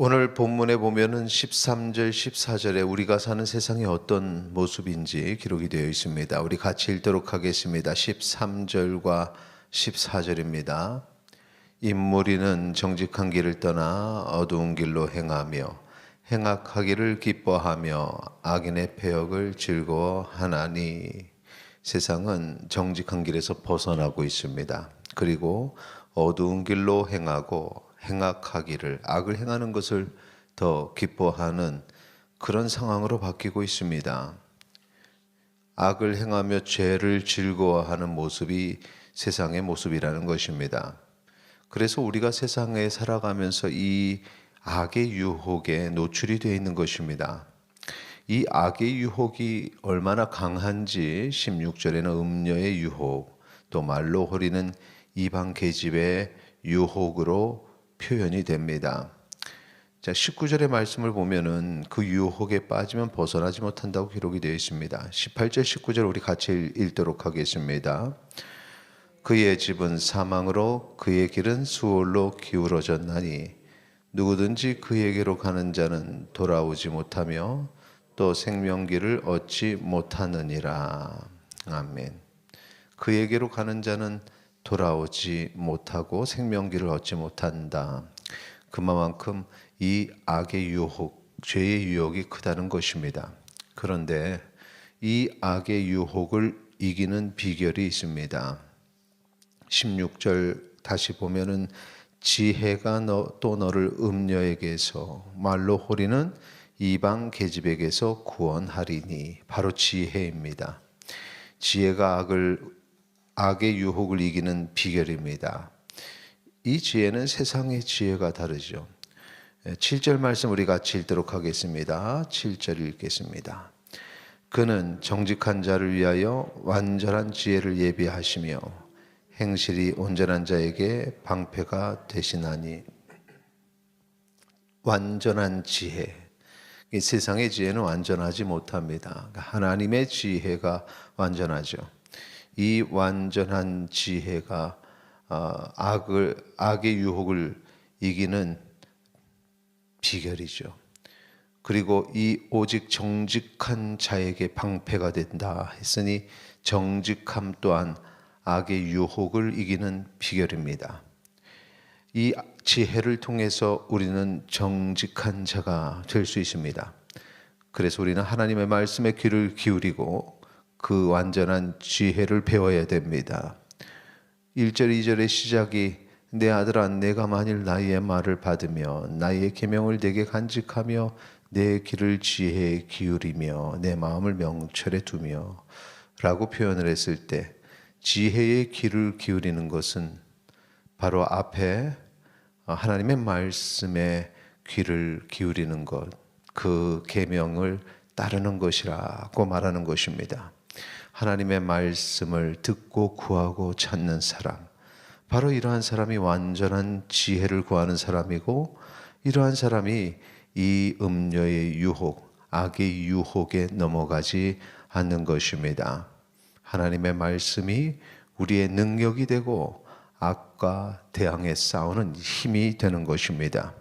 오늘 본문에 보면은 13절, 14절에 우리가 사는 세상이 어떤 모습인지 기록이 되어 있습니다. 우리 같이 읽도록 하겠습니다. 13절과 14절입니다. 인물이는 정직한 길을 떠나 어두운 길로 행하며 행악하기를 기뻐하며 악인의 폐역을 즐거워하나니 세상은 정직한 길에서 벗어나고 있습니다. 그리고 어두운 길로 행하고 행악하기를 악을 행하는 것을 더 기뻐하는 그런 상황으로 바뀌고 있습니다. 악을 행하며 죄를 즐거워하는 모습이 세상의 모습이라는 것입니다. 그래서 우리가 세상에 살아가면서 이 악의 유혹에 노출이 되어 있는 것입니다. 이 악의 유혹이 얼마나 강한지 16절에는 음녀의 유혹, 또 말로 호리는 이방 계집의 유혹으로 표현이 됩니다. 자, 19절의 말씀을 보면은 그 유혹에 빠지면 벗어나지 못한다고 기록이 되어 있습니다. 18절, 19절 우리 같이 읽도록 하겠습니다. 그의 집은 사망으로 그의 길은 수월로 기울어졌나니 누구든지 그에게로 가는 자는 돌아오지 못하며 또 생명길을 얻지 못하느니라. 아멘. 그에게로 가는 자는 돌아오지 못하고 생명길을 얻지 못한다. 그만큼 이 악의 유혹, 죄의 유혹이 크다는 것입니다. 그런데 이 악의 유혹을 이기는 비결이 있습니다. 16절 다시 보면은 지혜가 너, 또 너를 음녀에게서 말로 호리는 이방 계집에게서 구원하리니 바로 지혜입니다. 지혜가 악을 악의 유혹을 이기는 비결입니다. 이 지혜는 세상의 지혜가 다르죠. 7절 말씀 우리 같이 읽도록 하겠습니다. 7절 읽겠습니다. 그는 정직한 자를 위하여 완전한 지혜를 예비하시며 행실이 온전한 자에게 방패가 되시나니 완전한 지혜. 이 세상의 지혜는 완전하지 못합니다. 그러니까 하나님의 지혜가 완전하죠. 이 완전한 지혜가 어, 악을 악의 유혹을 이기는 비결이죠. 그리고 이 오직 정직한 자에게 방패가 된다 했으니 정직함 또한 악의 유혹을 이기는 비결입니다. 이 지혜를 통해서 우리는 정직한 자가 될 수 있습니다. 그래서 우리는 하나님의 말씀에 귀를 기울이고 그 완전한 지혜를 배워야 됩니다. 1절, 2절의 시작이 내 아들아 내가 만일 나의 말을 받으며 나의 계명을 내게 간직하며 내 길을 지혜에 기울이며 내 마음을 명철에 두며 라고 표현을 했을 때 지혜의 귀를 기울이는 것은 바로 앞에 하나님의 말씀에 귀를 기울이는 것, 그 계명을 따르는 것이라고 말하는 것입니다. 하나님의 말씀을 듣고 구하고 찾는 사람, 바로 이러한 사람이 완전한 지혜를 구하는 사람이고, 이러한 사람이 이 음녀의 유혹, 악의 유혹에 넘어가지 않는 것입니다. 하나님의 말씀이 우리의 능력이 되고 악과 대항해 싸우는 힘이 되는 것입니다.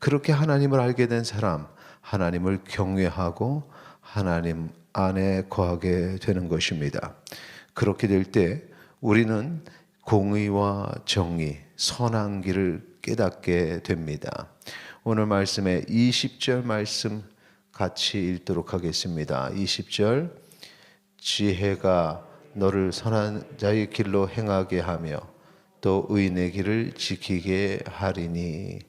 그렇게 하나님을 알게 된 사람, 하나님을 경외하고 하나님 안에 거하게 되는 것입니다. 그렇게 될 때 우리는 공의와 정의, 선한 길을 깨닫게 됩니다. 오늘 말씀에 20절 말씀 같이 읽도록 하겠습니다. 20절 지혜가 너를 선한 자의 길로 행하게 하며 또 의인의 길을 지키게 하리니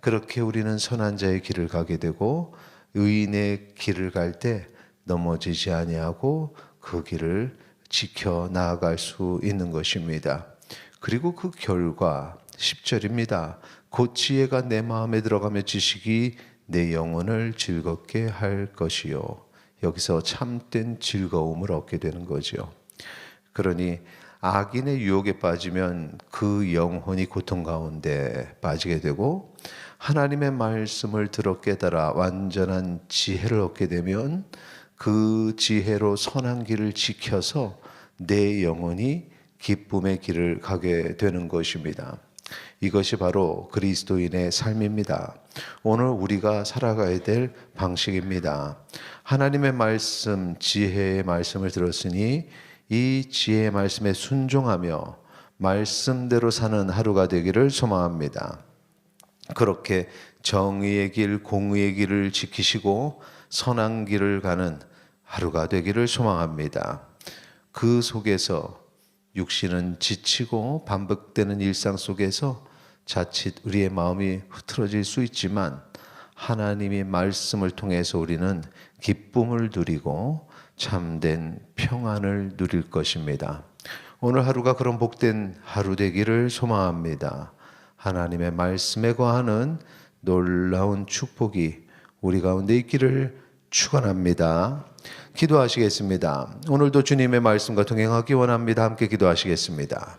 그렇게 우리는 선한 자의 길을 가게 되고 의인의 길을 갈 때 넘어지지 아니하고 그 길을 지켜 나아갈 수 있는 것입니다. 그리고 그 결과 10절입니다. 곧 지혜가 내 마음에 들어가며 지식이 내 영혼을 즐겁게 할 것이요. 여기서 참된 즐거움을 얻게 되는 거죠. 그러니 악인의 유혹에 빠지면 그 영혼이 고통 가운데 빠지게 되고 하나님의 말씀을 들어 깨달아 완전한 지혜를 얻게 되면 그 지혜로 선한 길을 지켜서 내 영혼이 기쁨의 길을 가게 되는 것입니다. 이것이 바로 그리스도인의 삶입니다. 오늘 우리가 살아가야 될 방식입니다. 하나님의 말씀, 지혜의 말씀을 들었으니 이 지혜의 말씀에 순종하며 말씀대로 사는 하루가 되기를 소망합니다. 그렇게 정의의 길, 공의의 길을 지키시고 선한 길을 가는 하루가 되기를 소망합니다. 그 속에서 육신은 지치고 반복되는 일상 속에서 자칫 우리의 마음이 흐트러질 수 있지만 하나님의 말씀을 통해서 우리는 기쁨을 누리고 참된 평안을 누릴 것입니다. 오늘 하루가 그런 복된 하루 되기를 소망합니다. 하나님의 말씀에 거하는 놀라운 축복이 우리 가운데 있기를 축원합니다. 기도하시겠습니다. 오늘도 주님의 말씀과 동행하기 원합니다. 함께 기도하시겠습니다.